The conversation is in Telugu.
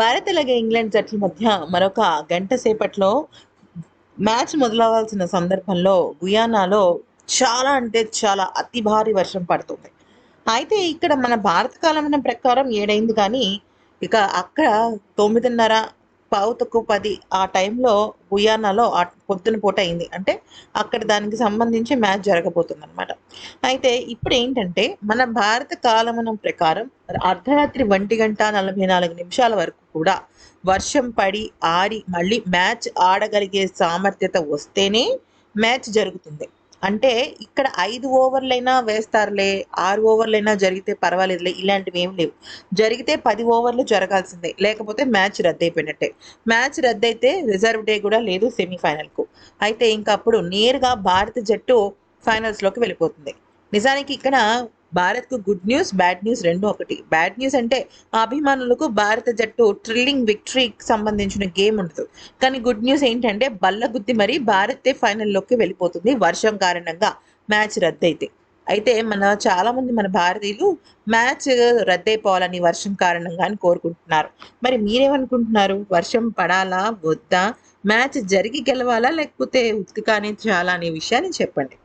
భారత్ అలాగే ఇంగ్లాండ్ జట్ల మధ్య మరొక గంట సేపట్లో మ్యాచ్ మొదలవ్వాల్సిన సందర్భంలో గుయానాలో చాలా అంటే చాలా అతి భారీ వర్షం పడుతుంది. అయితే ఇక్కడ మన భారత కాలం ప్రకారం ఏడైంది కానీ ఇక అక్కడ తొమ్మిదిన్నర పావు తక్కువ పది ఆ టైంలో గుయానాలో పొద్దున పూట అయింది. అంటే అక్కడ దానికి సంబంధించి మ్యాచ్ జరగబోతుంది అనమాట అయితే ఇప్పుడు ఏంటంటే మన భారత కాలమనం ప్రకారం అర్ధరాత్రి ఒంటి గంట నలభై నాలుగు నిమిషాల వరకు కూడా వర్షం పడి ఆడి మళ్ళీ మ్యాచ్ ఆడగలిగే సామర్థ్యత వస్తేనే మ్యాచ్ జరుగుతుంది. అంటే ఇక్కడ ఐదు ఓవర్లైనా వేస్తారులే ఆరు ఓవర్లైనా జరిగితే పర్వాలేదులే ఇలాంటివి ఏం లేవు. జరిగితే పది ఓవర్లు జరగాల్సిందే లేకపోతే మ్యాచ్ రద్దయిపోయినట్టే. మ్యాచ్ రద్దయితే రిజర్వ్ డే కూడా లేదు సెమీఫైనల్కు. అయితే ఇంకా అప్పుడు నేరుగా భారత జట్టు ఫైనల్స్లోకి వెళ్ళిపోతుంది. నిజానికి ఇక్కడ భారత్కు గుడ్ న్యూస్ బ్యాడ్ న్యూస్ రెండు ఒకటి. బ్యాడ్ న్యూస్ అంటే అభిమానులకు భారత జట్టు థ్రిల్లింగ్ విక్టరీకి సంబంధించిన గేమ్ ఉండదు. కానీ గుడ్ న్యూస్ ఏంటంటే బల్లగుద్ది మరి భారతే ఫైనల్లోకి వెళ్ళిపోతుంది వర్షం కారణంగా. మ్యాచ్ రద్దయితే. అయితే మన చాలా మంది మన భారతీయులు మ్యాచ్ రద్దయిపోవాలని వర్షం కారణంగా అని కోరుకుంటున్నారు. మరి మీరేమనుకుంటున్నారు? వర్షం పడాలా? వద్దా? మ్యాచ్ జరిగి గెలవాలా? లేకపోతే ఉత్తికానే చాలా అనే విషయాన్ని చెప్పండి.